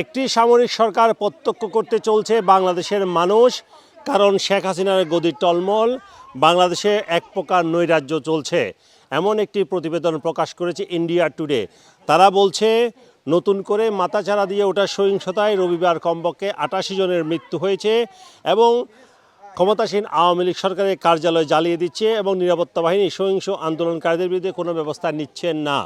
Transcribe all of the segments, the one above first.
একটি সামরিক সরকার প্রত্যক্ষ করতে চলছে বাংলাদেশের মানুষ, কারণ শেখ হাসিনার গদির টলমল, বাংলাদেশে এক প্রকার নৈরাজ্য চলছে। এমন একটি প্রতিবেদন প্রকাশ করেছে ইন্ডিয়া টুডে। তারা বলছে, নতুন করে মাথাচাড়া দিয়ে ওঠার সহিংসতায় রবিবার কমপক্ষে আটাশি জনের মৃত্যু হয়েছে এবং ক্ষমতাসীন আওয়ামী লীগ সরকারের কার্যালয় জ্বালিয়ে দিচ্ছে এবং নিরাপত্তা বাহিনী সহিংস আন্দোলনকারীদের বিরুদ্ধে কোনো ব্যবস্থা নিচ্ছেন না।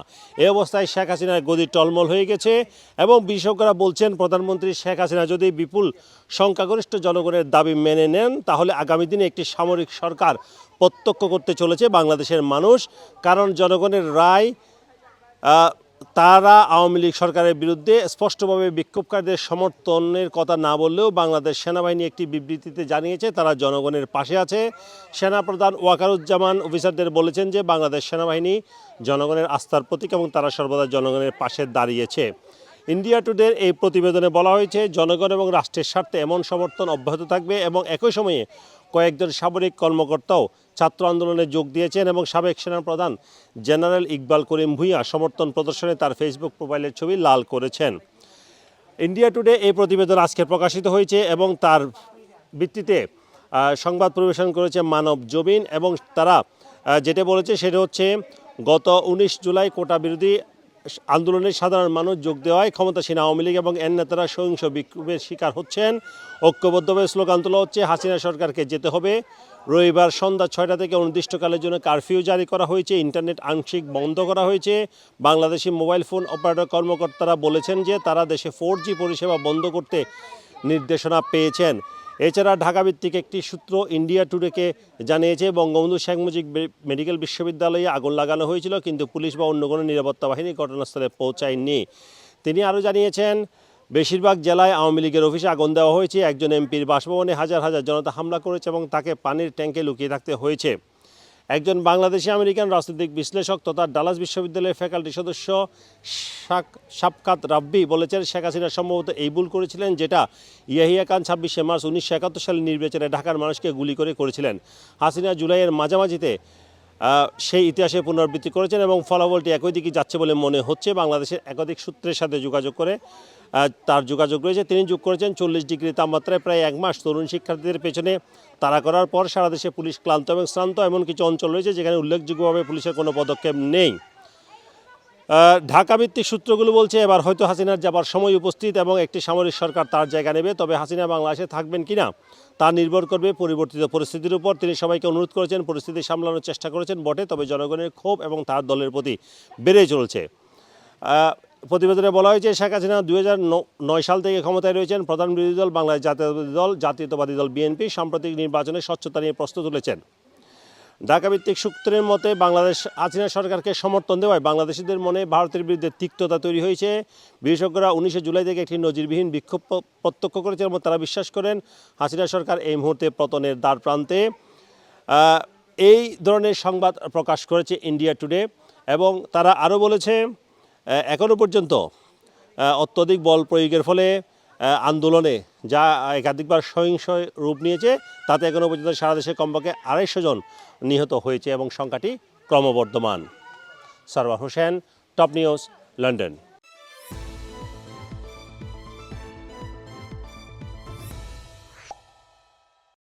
এই অবস্থায় শেখ হাসিনার গদি টলমল হয়ে গেছে এবং বিশেষজ্ঞরা বলছেন, প্রধানমন্ত্রী শেখ হাসিনা যদি বিপুল সংখ্যাগরিষ্ঠ জনগণের দাবি মেনে নেন, তাহলে আগামী দিনে একটি সামরিক সরকার প্রত্যক্ষ করতে চলেছে বাংলাদেশের মানুষ। কারণ জনগণের রায় তারা আওয়ামী লীগ সরকারের বিরুদ্ধে স্পষ্টভাবে বিক্ষোভকারীদের সমর্থনের কথা না বললেও বাংলাদেশ সেনাবাহিনী একটি বিবৃতিতে জানিয়েছে, তারা জনগণের পাশে আছে। সেনাপ্রধান ওয়াকারুজ্জামান অফিসারদের বলেছেন যে বাংলাদেশ সেনাবাহিনী জনগণের আস্থার প্রতীক এবং তারা সর্বদা জনগণের পাশে দাঁড়িয়েছে। ইন্ডিয়া টুডের এই প্রতিবেদনে বলা হয়েছে, জনগণ এবং রাষ্ট্রের স্বার্থে এমন সমর্থন অব্যাহত থাকবে এবং একই সময়ে কয়েকজন সামরিক কর্মকর্তাও ছাত্র আন্দোলনে যোগ দিয়েছেন এবং সাবেক সেনাপ্রধান জেনারেল ইকবাল করিম ভূঁইয়া সমর্থন প্রদর্শনে তার ফেসবুক প্রোফাইলের ছবি লাল করেছেন। ইন্ডিয়া টুডে এই প্রতিবেদন আজকে প্রকাশিত হয়েছে এবং তার ভিত্তিতে সংবাদ পরিবেশন করেছে মানব জবিন এবং তারা যেটা বলেছে সেটা হচ্ছে, গত উনিশ জুলাই কোটা বিরোধী আন্দোলনে সাধারণ মানুষ যোগ দেওয়ায় ক্ষমতাসীন আওয়ামী লীগ এবং এর নেতারা সহিংস বিক্ষোভের শিকার হচ্ছেন। ঐক্যবদ্ধভাবে স্লোগান তোলা হচ্ছে, হাসিনা সরকারকে যেতে হবে। রবিবার সন্ধ্যা ছয়টা থেকে অনির্দিষ্টকালের জন্য কারফিউ জারি করা হয়েছে। ইন্টারনেট আংশিক বন্ধ করা হয়েছে। বাংলাদেশি মোবাইল ফোন অপারেটর কর্মকর্তারা বলেছেন যে তারা দেশে ফোর পরিষেবা বন্ধ করতে নির্দেশনা পেয়েছেন। এছাড়া ঢাকাভিত্তিক একটি সূত্র ইন্ডিয়া টুডেকে জানিয়েছে, বঙ্গবন্ধু শেখ মুজিব মেডিকেল বিশ্ববিদ্যালয়ে আগুন লাগানো হয়েছিল, কিন্তু পুলিশ বা অন্য কোনো নিরাপত্তা বাহিনী ঘটনাস্থলে পৌঁছায়নি। তিনি আরও জানিয়েছেন, বেশিরভাগ জেলায় আওয়ামী লীগের অফিসে আগুন দেওয়া হয়েছে, একজন এমপির বাসভবনে হাজার হাজার জনতা হামলা করেছে এবং তাকে পানির ট্যাঙ্কে লুকিয়ে থাকতে হয়েছে। একজন বাংলাদেশি আমেরিকান রাজনৈতিক বিশ্লেষক তথা ডালাস বিশ্ববিদ্যালয়ের ফ্যাকাল্টি সদস্য শাক- সাবকাত রাব্বি বলেছেন, শেখ হাসিনা সম্ভবত এই ভুল করেছিলেন যেটা ইয়াহিয়া খান ছাব্বিশে মার্চ উনিশশো একাত্তর সালে নির্বাচনে ঢাকার মানুষকে গুলি করে করেছিলেন। হাসিনা জুলাইয়ের মাঝামাঝিতে সেই ইতিহাসে পুনরাবৃত্তি করেছেন এবং ফলাফলটি একই দিকে যাচ্ছে বলে মনে হচ্ছে। বাংলাদেশের একাধিক সূত্রের সাথে যোগাযোগ করে তার যোগাযোগ রয়েছে। তিনি যোগ করেছেন চল্লিশ ডিগ্রি তাপমাত্রায় প্রায় এক মাস। তরুণ শিক্ষার্থীদের পেছনে তাড়া করার পর সারা দেশে পুলিশ ক্লান্ত এবং শ্রান্ত এমন কিছু অঞ্চল রয়েছে, যেখানে উল্লেখযোগ্যভাবে পুলিশের কোনো পদক্ষেপ নেই। আহ, ঢাকা ভিত্তিক সূত্রগুলো বলছে এবার হয়তো হাসিনার যাবার সময় উপস্থিত এবং একটি সামরিক সরকার তার জায়গা নেবে তবে হাসিনা বাংলাদেশে থাকবেন কিনা তা নির্ভর করবে পরিবর্তিত পরিস্থিতির উপর। তিনি সবাইকে অনুরোধ করেছেন পরিস্থিতি সামলানোর চেষ্টা করেছেন বটে তবে জনগণের ক্ষোভ এবং তার দলের প্রতি বেড়ে চলছে। প্রতিবেদনে বলা হয়েছে শেখ হাসিনা দুই নয় সাল থেকে ক্ষমতায় রয়েছেন। প্রধান বিরোধী দল বাংলাদেশ জাতীয়তাবাদী দল জাতীয়তাবাদী দল বিএনপি সাম্প্রতিক নির্বাচনে স্বচ্ছতা নিয়ে প্রশ্ন তুলেছেন। ঢাকাভিত্তিক সূত্রের মতে, বাংলাদেশ হাসিনা সরকারকে সমর্থন দেওয়ায় বাংলাদেশিদের মনে ভারতের বিরুদ্ধে তিক্ততা তৈরি হয়েছে। বিশেষজ্ঞরা উনিশে জুলাই থেকে একটি নজিরবিহীন বিক্ষোভ প্রত্যক্ষ করেছেন এবং তারা বিশ্বাস করেন হাসিনা সরকার এই মুহূর্তে পতনের দ্বার প্রান্তে। এই ধরনের সংবাদ প্রকাশ করেছে ইন্ডিয়া টুডে এবং তারা আরও বলেছে এখনও পর্যন্ত অত্যধিক বল প্রয়োগের ফলে আন্দোলনে যা একাধিকবার সহিংস রূপ নিয়েছে, তাতে এখনও পর্যন্ত সারা দেশে কমপক্ষে আড়াইশো জন নিহত হয়েছে এবং সংখ্যাটি ক্রমবর্ধমান। Sarwar Hossain, top news, London.